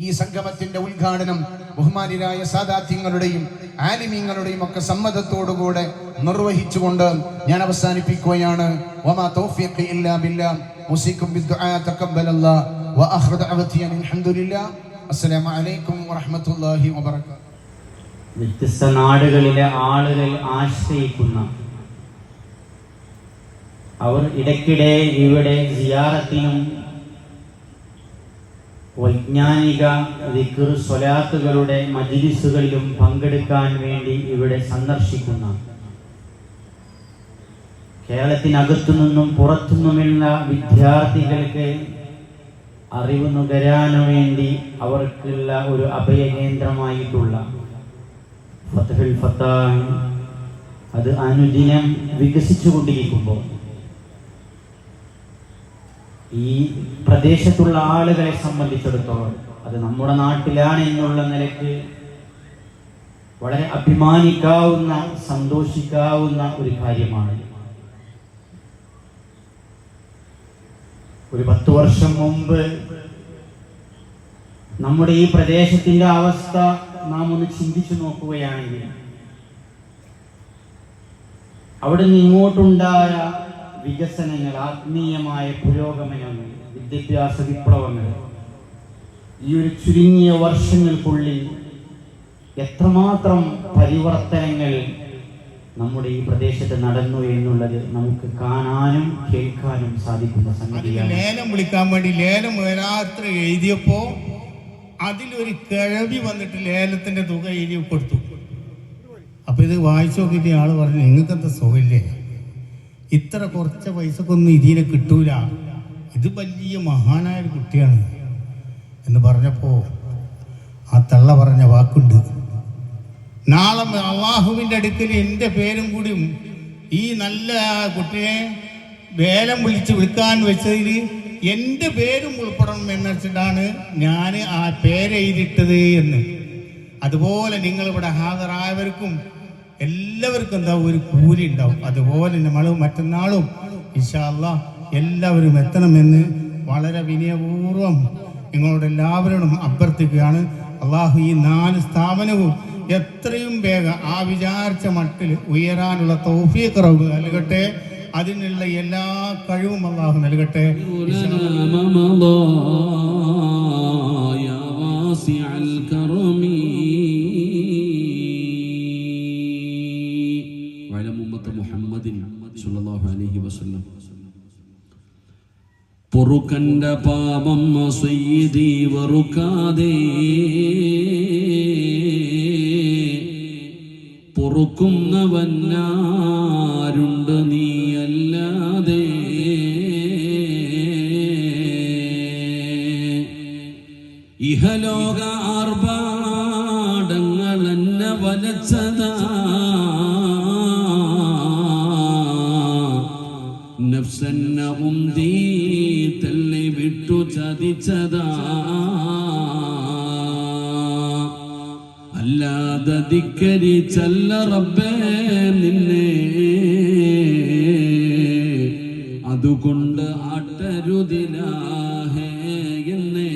ഈ സംഗമത്തിന്റെ ഉദ്ഘാടനം ബഹുമാനിരായ സാദാത്യങ്ങളുടെയും ആലിമീങ്ങളുടെയും ഒക്കെ സമ്മതത്തോടുകൂടെ നിർവഹിച്ചുകൊണ്ട് ഞാൻ അവസാനിപ്പിക്കുകയാണ്. വ്യത്യസ്ത നാടുകളിലെ ആളുകൾ ആശ്രയിക്കുന്ന അവർ ഇടയ്ക്കിടെ ഇവിടെ സിയാറത്തിനും വൈജ്ഞാനിക ദിക്കർ സ്വലാത്തുകളുടെ മജിലിസുകളിലും പങ്കെടുക്കാൻ വേണ്ടി ഇവിടെ സന്ദർശിക്കുന്ന കേരളത്തിനകത്തു നിന്നും പുറത്തുനിന്നുമുള്ള വിദ്യാർത്ഥികൾക്ക് അറിവ് നുകരാനു വേണ്ടി അവർക്കുള്ള ഒരു അഭയകേന്ദ്രമായിട്ടുള്ള ഫത്തഹുൽ ഫത്താഹ്. അത് അനുദിനം വികസിച്ചുകൊണ്ടിരിക്കുമ്പോൾ ഈ പ്രദേശത്തുള്ള ആളുകളെ സംബന്ധിച്ചിടത്തോളം അത് നമ്മുടെ നാട്ടിലാണ് എന്നുള്ള നിലയ്ക്ക് വളരെ അഭിമാനിക്കാവുന്ന സന്തോഷിക്കാവുന്ന ഒരു കാര്യമാണ്. ഒരു പത്ത് വർഷം മുമ്പ് നമ്മുടെ ഈ പ്രദേശത്തിന്റെ അവസ്ഥ നാം ഒന്ന് ചിന്തിച്ചു നോക്കുകയാണെങ്കിൽ അവിടെ നിന്ന് ഇങ്ങോട്ടുണ്ടായ വികസനങ്ങൾ ആത്മീയമായ പുരോഗമനങ്ങൾ വിദ്യാഭ്യാസ വിപ്ലവങ്ങൾ. ഈ ഒരു ചുരുങ്ങിയ വർഷങ്ങൾക്കുള്ളിൽ എത്രമാത്രം പരിവർത്തനങ്ങൾ നമ്മുടെ ഈ പ്രദേശത്ത് നടന്നു എന്നുള്ളത് നമുക്ക് കാണാനും കേൾക്കാനും സാധിക്കുന്ന സംഗതിയാണ്. ലേലം വിളിക്കാൻ വേണ്ടി ലേലം ഒരാത്ര എഴുതിയപ്പോ അതിലൊരു കിഴവി വന്നിട്ട് ലേലത്തിന്റെ തുക എഴുതി കൊടുത്തു. അപ്പൊ ഇത് വായിച്ചു നോക്കിയിട്ട് ആൾ പറഞ്ഞു നിങ്ങൾക്ക് എന്താ സുഖമില്ലേ? ഇത്ര കുറച്ച പൈസക്കൊന്നും ഇതിനെ കിട്ടൂല. ഇത് വലിയ മഹാനായ ഒരു കുട്ടിയാണ് എന്ന് പറഞ്ഞപ്പോൾ ആ തള്ള പറഞ്ഞ വാക്കുണ്ട്. നാളെ അള്ളാഹുവിന്റെ അടുക്കൽ എന്റെ പേരും കൂടി ഈ നല്ല കുട്ടിയെ വേലം വിളിച്ച് വിളിക്കാൻ വെച്ചതിൽ എന്റെ പേരും ഉൾപ്പെടണം എന്ന് വെച്ചിട്ടാണ് ഞാൻ ആ പേരെഴുതിട്ടത് എന്ന്. അതുപോലെ നിങ്ങളിവിടെ ഹാജരായവർക്കും എല്ലാവർക്കും എന്താ ഒരു കൂലി ഉണ്ടാവും. അതുപോലെ നമ്മൾ മറ്റന്നാളും ഇഷാല്ല എല്ലാവരും എത്തണമെന്ന് വളരെ വിനയപൂർവം നിങ്ങളോട് എല്ലാവരോടും അഭ്യർത്ഥിക്കുകയാണ്. അള്ളാഹു ഈ നാല് സ്ഥാപനവും എത്രയും വേഗം ആ വിചാരിച്ച മട്ടിൽ ഉയരാനുള്ള തൗഫീഖ് റബ്ബ് നൽകട്ടെ. അതിനുള്ള എല്ലാ കഴിവും അള്ളാഹു നൽകട്ടെ. പൊറുക്കന്റെ പാപം സ്വയ്യതി വെറുക്കാതെ. പൊറുക്കുന്നവനാരുണ്ട് നീയല്ലാതെ. ഇഹലോക ചതിച്ചതാ അല്ലാതെ ധിക്കരിച്ചല്ല റബ്ബേ നിന്നെ. അതുകൊണ്ട് ആട്ടരുതിലാഹേ എന്നേ.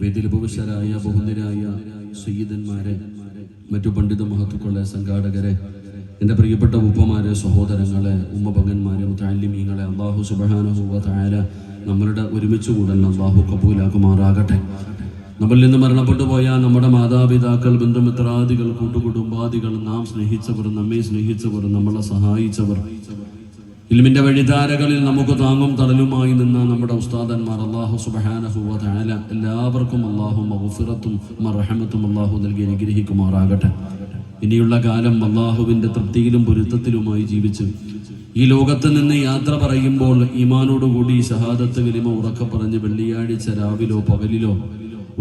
വേദിയിൽ ഭൂഷരായ ബഹുന്ദരായ സയ്യിദന്മാരെ മറ്റു പണ്ഡിത മഹത്തുക്കളെ സംഘാടകരെ എന്റെ പ്രിയപ്പെട്ട ഉപ്പമാരെ സഹോദരങ്ങളെ ഉമ്മപങ്ങന്മാരെ മുത്താലിമീങ്ങളെ അള്ളാഹു സുബഹാനുഭവ താര നമ്മളുടെ ഒരുമിച്ച് കൂടൽ അള്ളാഹു കബൂലാക്കുമാറാകട്ടെ. നമ്മളിൽ നിന്ന് മരണപ്പെട്ടു പോയ നമ്മുടെ മാതാപിതാക്കൾ ബന്ധുമിത്രാദികൾ കൂട്ടുകുടുംബാദികൾ നാം സ്നേഹിച്ചവർ നമ്മെ സ്നേഹിച്ചവർ നമ്മളെ സഹായിച്ചവർ. ഇൽമിന്റെ വഴിധാരകളിൽ നമുക്ക് താങ്ങും തടലുമായി നിന്ന നമ്മുടെ ഉസ്താദന്മാർ അള്ളാഹു സുബഹാനഹുവ എല്ലാവർക്കും അള്ളാഹു മഹുഫിറത്തും മറഹമത്തും അള്ളാഹു നൽകി അനുഗ്രഹിക്കുമാറാകട്ടെ. ഇനിയുള്ള കാലം അള്ളാഹുവിന്റെ തൃപ്തിയിലും പൊരുത്തത്തിലുമായി ജീവിച്ച് ഈ ലോകത്ത് നിന്ന് യാത്ര പറയുമ്പോൾ ഈമാനോടുകൂടി ഷഹാദത്ത് കലിമ ഉറക്ക പറഞ്ഞ് വെള്ളിയാഴ്ച രാവിലോ പകലിലോ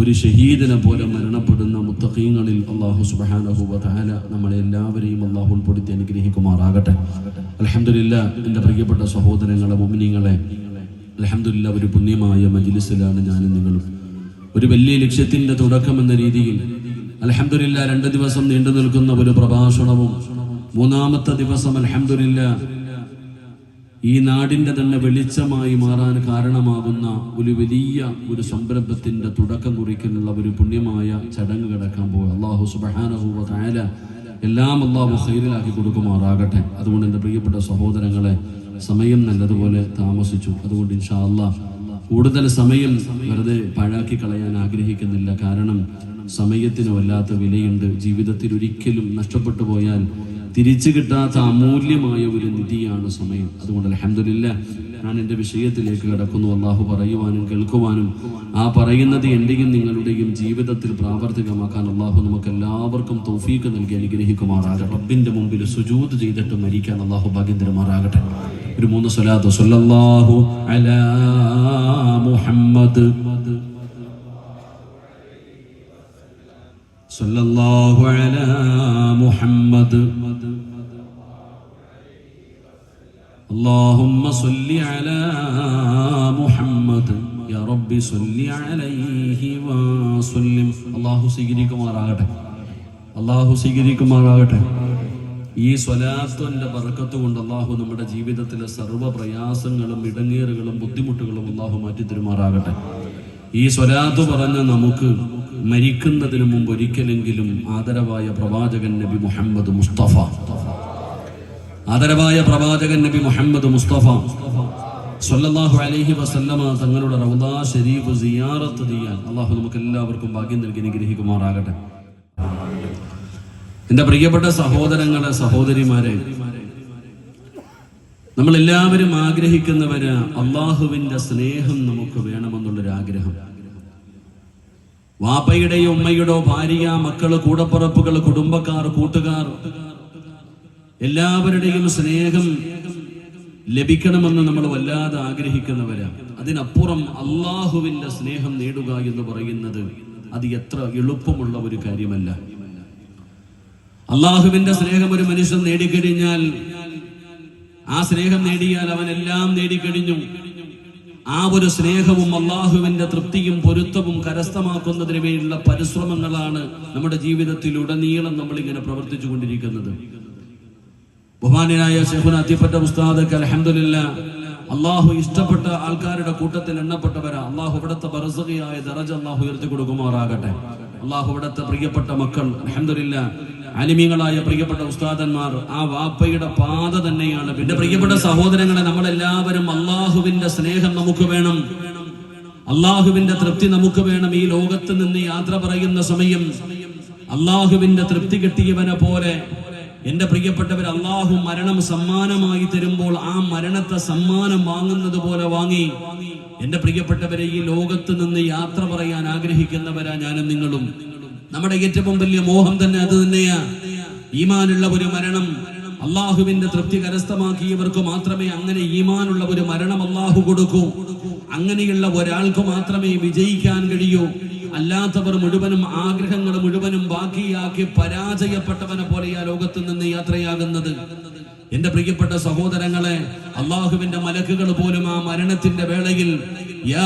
ഒരു ഷഹീദിനെ പോലെ മരണപ്പെടുന്ന മുത്തഖീങ്ങളിൽ അള്ളാഹു സുബാനഹുബാല നമ്മളെ എല്ലാവരെയും അള്ളാഹു ഉൾപ്പെടുത്തി അനുഗ്രഹിക്കുമാറാകട്ടെ. അലഹമില്ല എന്റെ പ്രിയപ്പെട്ട സഹോദരങ്ങളെ മുമിനിങ്ങളെ അലഹമില്ല ഒരു പുണ്യമായ മജിലിസിലാണ് ഞാനും നിങ്ങളും. ഒരു വലിയ ലക്ഷ്യത്തിന്റെ തുടക്കം എന്ന രീതിയിൽ അലഹമില്ല രണ്ട് ദിവസം നീണ്ടു നിൽക്കുന്ന ഒരു പ്രഭാഷണവും മൂന്നാമത്തെ ദിവസം അലഹമില്ല ഈ നാടിന്റെ തന്നെ വെളിച്ചമായി മാറാൻ കാരണമാകുന്ന ഒരു വലിയ ഒരു സംരംഭത്തിന്റെ തുടക്കം കുറിക്കാനുള്ള ഒരു പുണ്യമായ ചടങ്ങ് കിടക്കാൻ പോകും അള്ളാഹു സുബാനഹുവ തായാല എല്ലാം അള്ളാഹു ഹൈറിലാക്കി കൊടുക്കുമാറാകട്ടെ. അതുകൊണ്ട് എന്റെ പ്രിയപ്പെട്ട സഹോദരങ്ങളെ സമയം നല്ലതുപോലെ താമസിച്ചു. അതുകൊണ്ട് ഇൻഷാ അള്ളാഹ് കൂടുതൽ സമയം വെറുതെ പാഴാക്കി കളയാൻ ആഗ്രഹിക്കുന്നില്ല. കാരണം സമയത്തിന് വല്ലാത്ത വിലയുണ്ട്. ജീവിതത്തിൽ ഒരിക്കലും നഷ്ടപ്പെട്ടു പോയാൽ തിരിച്ചു കിട്ടാത്ത അമൂല്യമായ ഒരു നിധിയാണ് സമയം. അതുകൊണ്ട് അലഹമില്ല ഞാൻ എന്റെ വിഷയത്തിലേക്ക് കിടക്കുന്നു. അള്ളാഹു പറയുവാനും കേൾക്കുവാനും ആ പറയുന്നത് എന്റെയും നിങ്ങളുടെയും ജീവിതത്തിൽ പ്രാവർത്തികമാക്കാൻ അള്ളാഹു നമുക്ക് എല്ലാവർക്കും തൗഫീക്ക് നൽകി അനുഗ്രഹിക്കുമാറാകട്ടെ. റബ്ബിന്റെ മുമ്പിൽ സുജൂത് ചെയ്തിട്ട് മരിക്കാൻ അള്ളാഹു ഭാഗ്യം തരുമാറാകട്ടെ ഒരു മൂന്ന് സ്വലാത്ത്. സല്ലല്ലാഹു അലാ മുഹമ്മദ് സല്ലല്ലാഹു അലാ മുഹമ്മദ് اللهم صل على محمد يا رب صل عليه وسلم അള്ളാഹു സ്വീകരിക്കുമാറാകട്ടെ അള്ളാഹു സ്വീകരിക്കുമാറാകട്ടെ ഈ സ്വലാത്തിന്റെ ബർക്കത്ത് കൊണ്ട് അള്ളാഹു നമ്മുടെ ജീവിതത്തിലെ സർവ്വ പ്രയാസങ്ങളും ഇടങ്ങേറുകളും ബുദ്ധിമുട്ടുകളും അള്ളാഹു മാറ്റിത്തരുമാറാകട്ടെ ഈ സ്വലാത്ത് പറഞ്ഞ നമുക്ക് മരിക്കുന്നതിന് മുമ്പ് ഒരിക്കലെങ്കിലും ആദരവായ പ്രവാചകൻ നബി മുഹമ്മദ് മുസ്തഫ. ആദരവായ പ്രവാചകൻ നബി മുഹമ്മദ് മുസ്തഫ സല്ലല്ലാഹു അലൈഹി വസല്ലമ തങ്ങളുടെ റൗദാ ഷരീഫ് സിയാറത്ത് ചെയ്യാൻ അള്ളാഹു നമുക്ക് എല്ലാവർക്കും ഭാഗ്യം നൽകി അനുഗ്രഹിക്കുമാറാകട്ടെ. എന്റെ പ്രിയപ്പെട്ട സഹോദരങ്ങളെ സഹോദരിമാരെ നമ്മളെല്ലാവരും ആഗ്രഹിക്കുന്നവര് അള്ളാഹുവിന്റെ സ്നേഹം നമുക്ക് വേണമെന്നുള്ളൊരു ആഗ്രഹം വാപ്പയുടെയോ ഉമ്മയുടെയോ ഭാര്യ മക്കൾ കൂടപ്പുറപ്പുകൾ കുടുംബക്കാർ കൂട്ടുകാർ എല്ലാവരുടെയും സ്നേഹം ലഭിക്കണമെന്ന് നമ്മൾ വല്ലാതെ ആഗ്രഹിക്കുന്നവരാണ് അതിനപ്പുറം അള്ളാഹുവിന്റെ സ്നേഹം നേടുക എന്ന് പറയുന്നത് അത് എത്ര എളുപ്പമുള്ള ഒരു കാര്യമല്ല. അള്ളാഹുവിന്റെ സ്നേഹം ഒരു മനുഷ്യൻ നേടിക്കഴിഞ്ഞാൽ ആ സ്നേഹം നേടിയാൽ അവൻ എല്ലാം നേടിക്കഴിഞ്ഞു. ആ ഒരു സ്നേഹവും അള്ളാഹുവിന്റെ തൃപ്തിയും പൊരുത്തവും കരസ്ഥമാക്കുന്നതിന് വേണ്ടിയുള്ള പരിശ്രമങ്ങളാണ് നമ്മുടെ ജീവിതത്തിൽ ഉടനീളം നമ്മൾ ഇങ്ങനെ പ്രവർത്തിച്ചു കൊണ്ടിരിക്കുന്നത്. ബഹുമാനായ ഷെഹുന അത്തിപ്പറ്റ ഉസ്താദക്ക് അലഹമില്ല അള്ളാഹു ഇഷ്ടപ്പെട്ട ആൾക്കാരുടെ കൂട്ടത്തിൽ എണ്ണപ്പെട്ടവരാ. അള്ളാഹു ഇവിടുത്തെ ബറസകയായ ദറജ അള്ളാഹു ഉയർത്തി കൊടുക്കുമാറാകട്ടെ അള്ളാഹു ഇവിടുത്തെ പ്രിയപ്പെട്ട മക്കൾ അലഹമില്ല അലിമീങ്ങളായ പ്രിയപ്പെട്ട ഉസ്താദന്മാർ ആ വാപ്പയുടെ പാത തന്നെയാണ്. പിന്നെ പ്രിയപ്പെട്ട സഹോദരങ്ങളെ നമ്മളെല്ലാവരും അള്ളാഹുവിന്റെ സ്നേഹം നമുക്ക് വേണം. അള്ളാഹുവിന്റെ തൃപ്തി നമുക്ക് വേണം. ഈ ലോകത്ത് നിന്ന് യാത്ര പറയുന്ന സമയം അള്ളാഹുവിന്റെ തൃപ്തി കിട്ടിയവനെ പോലെ എന്റെ പ്രിയപ്പെട്ടവർ അള്ളാഹു മരണം സമ്മാനമായി തരുമ്പോൾ ആ മരണത്തെ സമ്മാനം വാങ്ങുന്നത് പോലെ വാങ്ങി എന്റെ പ്രിയപ്പെട്ടവരെ ഈ ലോകത്ത് നിന്ന് യാത്ര പറയാൻ ആഗ്രഹിക്കുന്നവരാ ഞാനും നിങ്ങളും. നമ്മുടെ ഏറ്റവും വലിയ മോഹം തന്നെ അത് തന്നെയാ. ഈമാനുള്ള ഒരു മരണം അള്ളാഹുവിന്റെ തൃപ്തി കരസ്ഥമാക്കിയവർക്ക് മാത്രമേ അങ്ങനെ ഈമാനുള്ള ഒരു മരണം അള്ളാഹു കൊടുക്കൂ. അങ്ങനെയുള്ള ഒരാൾക്ക് മാത്രമേ വിജയിക്കാൻ കഴിയൂ. അല്ലാത്തവർ മുഴുവനും ആഗ്രഹങ്ങൾ മുഴുവനും ബാക്കിയാക്കി പരാജയപ്പെട്ടവനെ പോലെയാ ലോകത്ത് നിന്ന് യാത്രയാകുന്നത്. എന്റെ പ്രിയപ്പെട്ട സഹോദരങ്ങളെ അള്ളാഹുവിന്റെ മലക്കുകൾ പോലും ആ മരണത്തിന്റെ വേളയിൽ യാ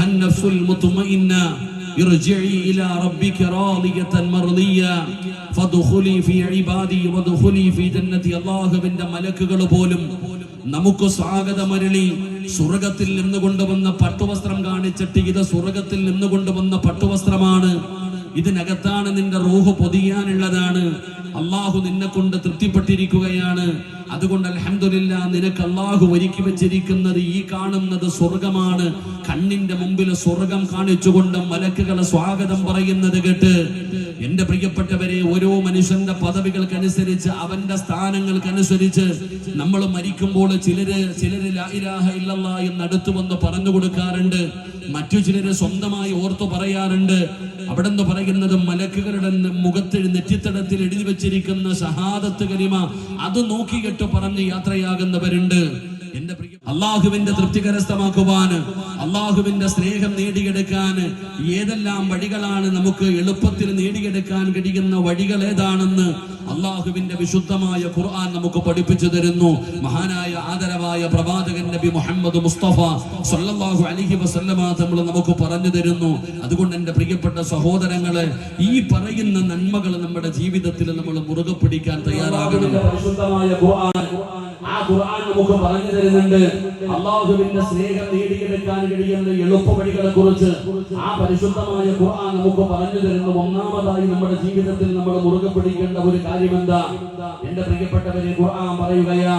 ഹന്നഫുൽ ارجعي إلى ربك راضية مرضية فادخلي في عبادي وادخلي في جنتي അള്ളാഹുവിന്റെ മലക്കുകൾ പോലും നമുക്ക് സ്വാഗതമരളി സ്വർഗത്തിൽ നിന്ന് കൊണ്ടുവന്ന പട്ടുവസ്ത്രം കാണിച്ചിട്ട് ഇത് സ്വർഗത്തിൽ നിന്ന് കൊണ്ടുവന്ന പട്ടുവസ്ത്രമാണ് ഇതിനകത്താണ് നിന്റെ റൂഹ് പൊതിയാനുള്ളതാണ്. അള്ളാഹു നിന്നെ കൊണ്ട് തൃപ്തിപ്പെട്ടിരിക്കുകയാണ്. അതുകൊണ്ട് അലഹമില്ല നിനക്ക് അള്ളാഹു ഒരുക്കി വെച്ചിരിക്കുന്നത് ഈ കാണുന്നത് സ്വർഗമാണ് കണ്ണിന്റെ മുമ്പിൽ സ്വർഗം കാണിച്ചുകൊണ്ട് മലക്കുകളെ സ്വാഗതം പറയുന്നത് കേട്ട് എന്റെ പ്രിയപ്പെട്ടവരെ ഓരോ മനുഷ്യന്റെ പദവികൾക്കനുസരിച്ച് അവന്റെ സ്ഥാനങ്ങൾക്കനുസരിച്ച് നമ്മൾ മരിക്കുമ്പോൾ ചിലര് ചിലര് ലായിരാഹ ഇല്ലല്ല എന്ന് അടുത്ത് വന്ന് പറഞ്ഞു കൊടുക്കാറുണ്ട്. മറ്റു ചിലര് സ്വന്തമായി ഓർത്തു പറയാറുണ്ട്. അവിടെ നിന്ന് പറയുന്നത് മലക്കുകളുടെ മുഖത്തിൽ നെറ്റിത്തടത്തിൽ എഴുതി വെച്ചിരിക്കുന്ന ഷഹാദത്ത് കലിമ അത് നോക്കിയിട്ട് പറഞ്ഞ് യാത്രയാകുന്നവരുണ്ട്. എന്റെ അള്ളാഹുവിന്റെ തൃപ്തി കരസ്ഥമാക്കുവാൻ അള്ളാഹുവിന്റെ സ്നേഹം നേടിയെടുക്കാൻ ഏതെല്ലാം വഴികളാണ് നമുക്ക് എളുപ്പത്തിൽ നേടിയെടുക്കാൻ കഴിയുന്ന വഴികൾ ഏതാണെന്ന് അള്ളാഹുവിന്റെ വിശുദ്ധമായ ഖുർആൻ നമുക്ക് പഠിപ്പിച്ചു തരുന്നു. മഹാനായ ആദരവായ പ്രവാചകൻ നബി മുഹമ്മദ് മുസ്തഫ സല്ലല്ലാഹു അലൈഹി വസല്ലമ തങ്ങൾ നമുക്ക് പറഞ്ഞു തരുന്നു. അതുകൊണ്ട് എന്റെ പ്രിയപ്പെട്ട സഹോദരങ്ങളെ ഈ പറയുന്ന നന്മകൾ നമ്മുടെ ജീവിതത്തിൽ നമ്മൾ മുറുകെ പിടിക്കാൻ തയ്യാറാകണം. ആ ഖുർആൻ നമുക്ക് പറഞ്ഞു തരുന്നുണ്ട് അള്ളാഹുവിന്റെ സ്നേഹം നേടിയെടുക്കാൻ കഴിയുന്ന എളുപ്പ വഴികളെ കുറിച്ച് ആ പരിശുദ്ധമായ ഖുർആൻ നമുക്ക് പറഞ്ഞു തരുന്നു ഒന്നാമതായി നമ്മുടെ ജീവിതത്തിൽ നമ്മൾ മുറുകെ പിടിക്കേണ്ട ഒരു കാര്യം എന്താ എന്റെ പ്രിയപ്പെട്ടവരെ ഖുർആൻ പറയുകയാ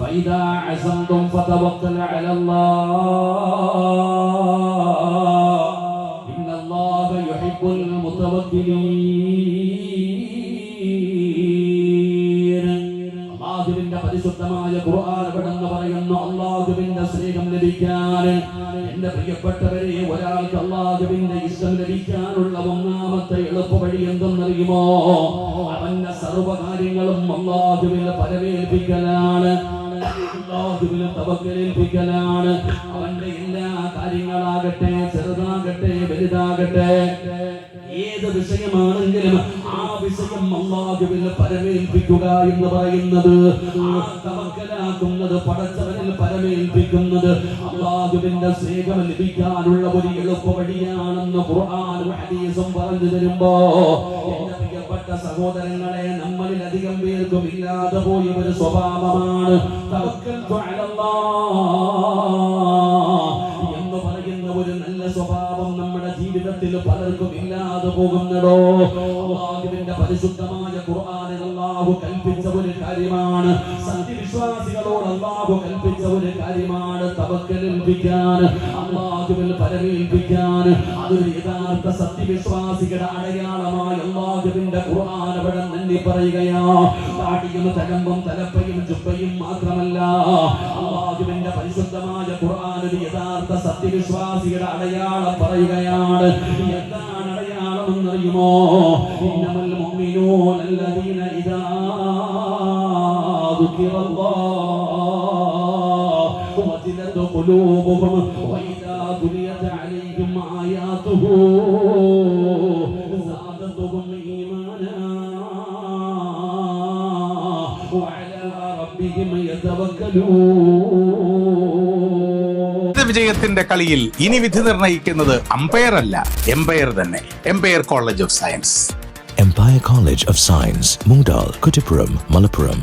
فإذا عزمتم فتوكل على الله إن الله يحب المتوكلين പരിശുദ്ധമായ ഖുർആൻ കടന്നു പറയുന്നു അള്ളാഹുവിന്റെ സ്നേഹം ലഭിക്കാൻ. എന്റെ പ്രിയപ്പെട്ടവരെ ഒരാൾക്ക് അള്ളാഹുവിന്റെ ഇഷ്ടം ലഭിക്കാനുള്ള ഒന്നാമത്തെ എളുപ്പവഴി എന്തെന്നറിയുമോ? അവന്റെ സർവകാര്യങ്ങളും അള്ളാഹുവിനെ പരവേൽപ്പിക്കലാണ് അള്ളാഹുവിനെ തവക്കലേൽപ്പിക്കലാണ്. അവന്റെ എല്ലാ കാര്യങ്ങളാകട്ടെ ചെറുതാകട്ടെ വലുതാകട്ടെ വിഷയമാണെങ്കിലും ആ വിഷയം അള്ളാഹുവിൽ പരമേൽപ്പിക്കുക എന്ന് പറയുന്നത്. തവക്കലാക്കുന്നത് പടച്ചവനിൽ പരമേൽപ്പിക്കുന്നത് അള്ളാഹുവിന്റെ സ്നേഹം ലഭിക്കാനുള്ള ഒരു എളുപ്പ വഴിയാണെന്ന് ഹദീസും പറഞ്ഞു തരുമ്പോ സഹോദരങ്ങളെ നമ്മളിൽ അധികം പേർക്കും ഇല്ലാതെ പോയ ഒരു സ്വഭാവമാണ് എന്ന് പറയുന്ന ഒരു നല്ല സ്വഭാവം നമ്മുടെ ജീവിതത്തിൽ പലർക്കും ഇല്ലാതെ പോകുന്നതോ? പരിശുദ്ധമായ ഖുർആനിൽ അള്ളാഹു കൽപ്പിച്ച ഒരു കാര്യമാണ്. സത്യവിശ്വാസികളോട് അള്ളാഹു കൽപ്പിച്ച ഒരു കാര്യമാണ്. തവക്കലേൽപ്പിക്കാൻ അള്ളാഹുവിൽ പരമേൽപ്പിക്കാൻ. അതൊരു യഥാർത്ഥ സത്യവിശ്വാസികളുടെ അടയാളമായി അള്ളാഹുവിന്റെ ഖുർആൻ അവിടെ നന്ദി പറയുകയാ. താടിയും തലമ്പും തലപ്പയും ചുപ്പയും മാത്രമല്ല അള്ളാഹുവിന്റെ പരിശുദ്ധമായ ഖുർആൻ ഒരു യഥാർത്ഥ സത്യവിശ്വാസികളുടെ അടയാളം പറയുകയാണ്. എന്താണ് من غيره إنما المؤمنون الذين إذا ذكر الله وزلت قلوبهم وإذا تليت عليهم آياته زادتهم إيمانا وعلى ربهم يتوكلون വിജയത്തിന്റെ കളിയിൽ ഇനി വിധി നിർണയിക്കുന്നത് അമ്പയർ അല്ല എംപയർ തന്നെ empire college of science Empire college of science Moondal, Kuttipuram, Malappuram.